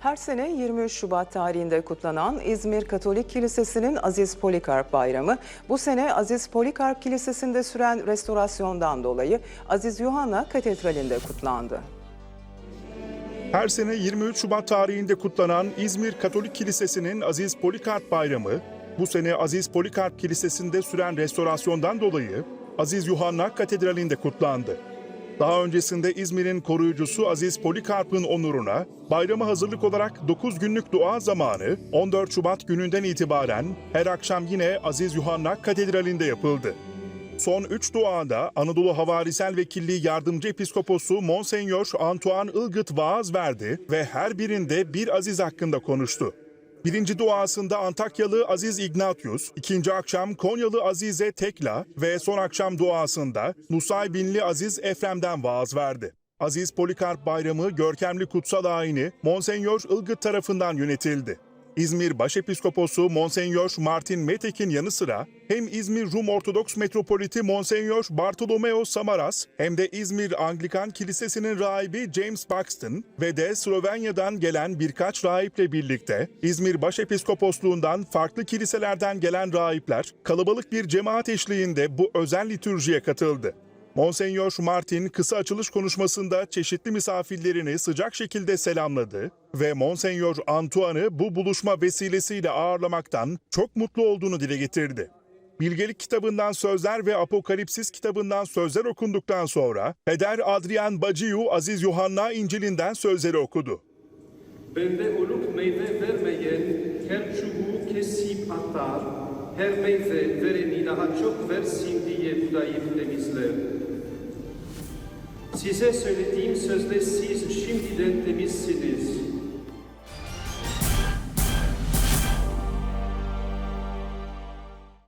Her sene 23 Şubat tarihinde kutlanan İzmir Katolik Kilisesi'nin Aziz Polikarp Bayramı bu sene Aziz Polikarp Kilisesi'nde süren restorasyondan dolayı Aziz Yuhanna Katedrali'nde kutlandı. Her sene 23 Şubat tarihinde kutlanan İzmir Katolik Kilisesi'nin Aziz Polikarp Bayramı, bu sene Aziz Polikarp Kilisesi'nde süren restorasyondan dolayı Aziz Yuhanna Katedrali'nde kutlandı. Daha öncesinde İzmir'in koruyucusu Aziz Polikarp'ın onuruna bayrama hazırlık olarak 9 günlük dua zamanı 14 Şubat gününden itibaren her akşam yine Aziz Yuhanna Katedrali'nde yapıldı. Son üç duada Anadolu Havarisel Vekilliği Yardımcı Episkoposu Monsenyor Antoine Ilgıt vaaz verdi ve her birinde bir aziz hakkında konuştu. Birinci duasında Antakyalı Aziz Ignatius, ikinci akşam Konyalı Azize Tekla ve son akşam duasında Nusaybinli Aziz Efrem'den vaaz verdi. Aziz Polikarp Bayramı görkemli kutsal ayini Monsenyor Ilgıt tarafından yönetildi. İzmir Başepiskoposu Monsenyor Martin Metek'in yanı sıra hem İzmir Rum Ortodoks Metropoliti Monsenyor Bartolomeo Samaras hem de İzmir Anglikan Kilisesi'nin rahibi James Buxton ve de Slovenya'dan gelen birkaç rahiple birlikte İzmir Başepiskoposluğundan farklı kiliselerden gelen rahipler kalabalık bir cemaat eşliğinde bu özel litürjiye katıldı. Monsenyor Martin kısa açılış konuşmasında çeşitli misafirlerini sıcak şekilde selamladı ve Monsenyor Antoine'ı bu buluşma vesilesiyle ağırlamaktan çok mutlu olduğunu dile getirdi. Bilgelik kitabından sözler ve Apokalipsis kitabından sözler okunduktan sonra Peder Adrian Baciu Aziz Yuhanna İncil'inden sözleri okudu. Bende olup meyve vermeyen her çubuğu kesip atar, her meyve vereni daha çok versin diye budayıp temizler. Size söylediğim sözde siz şimdiden temizsiniz.